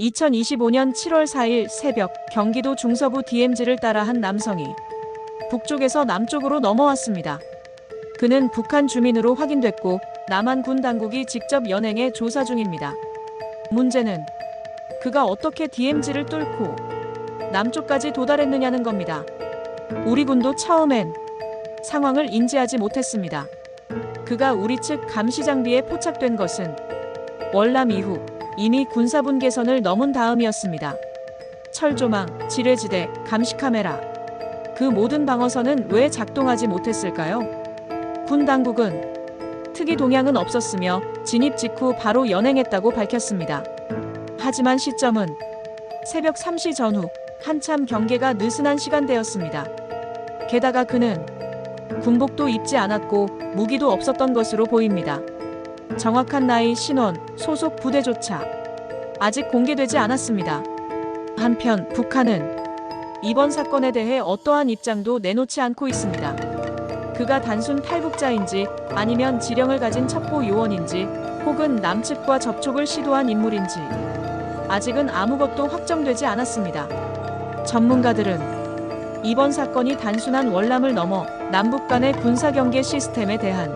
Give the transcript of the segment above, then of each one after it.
2025년 7월 4일 새벽 경기도 중서부 DMZ를 따라 한 남성이 북쪽에서 남쪽으로 넘어왔습니다. 그는 북한 주민으로 확인됐고 남한 군 당국이 직접 연행해 조사 중입니다. 문제는 그가 어떻게 DMZ를 뚫고 남쪽까지 도달했느냐는 겁니다. 우리 군도 처음엔 상황을 인지하지 못했습니다. 그가 우리 측 감시 장비에 포착된 것은 월남 이후 이미 군사분 개선을 넘은 다음이었습니다. 철조망, 지뢰지대, 감시 카메라. 그 모든 방어선은 왜 작동하지 못했을까요? 군 당국은 특이 동향은 없었으며 진입 직후 바로 연행했다고 밝혔습니다. 하지만 시점은 새벽 3시 전후 한참 경계가 느슨한 시간대였습니다. 게다가 그는 군복도 입지 않았고 무기도 없었던 것으로 보입니다. 정확한 나이, 신원, 소속 부대조차 아직 공개되지 않았습니다. 한편 북한은 이번 사건에 대해 어떠한 입장도 내놓지 않고 있습니다. 그가 단순 탈북자인지 아니면 지령을 가진 첩보 요원인지 혹은 남측과 접촉을 시도한 인물인지 아직은 아무것도 확정되지 않았습니다. 전문가들은 이번 사건이 단순한 월남을 넘어 남북 간의 군사 경계 시스템에 대한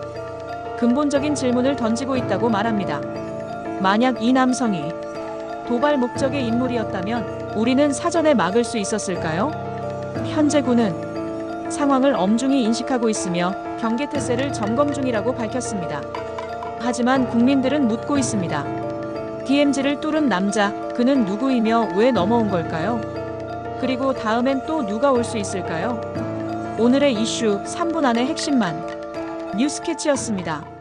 근본적인 질문을 던지고 있다고 말합니다. 만약 이 남성이 도발 목적의 인물이었다면 우리는 사전에 막을 수 있었을까요? 현재 군은 상황을 엄중히 인식하고 있으며 경계 태세를 점검 중이라고 밝혔습니다. 하지만 국민들은 묻고 있습니다. DMZ를 뚫은 남자, 그는 누구이며 왜 넘어온 걸까요? 그리고 다음엔 또 누가 올 수 있을까요? 오늘의 이슈 3분 안의 핵심만 뉴스캐치였습니다.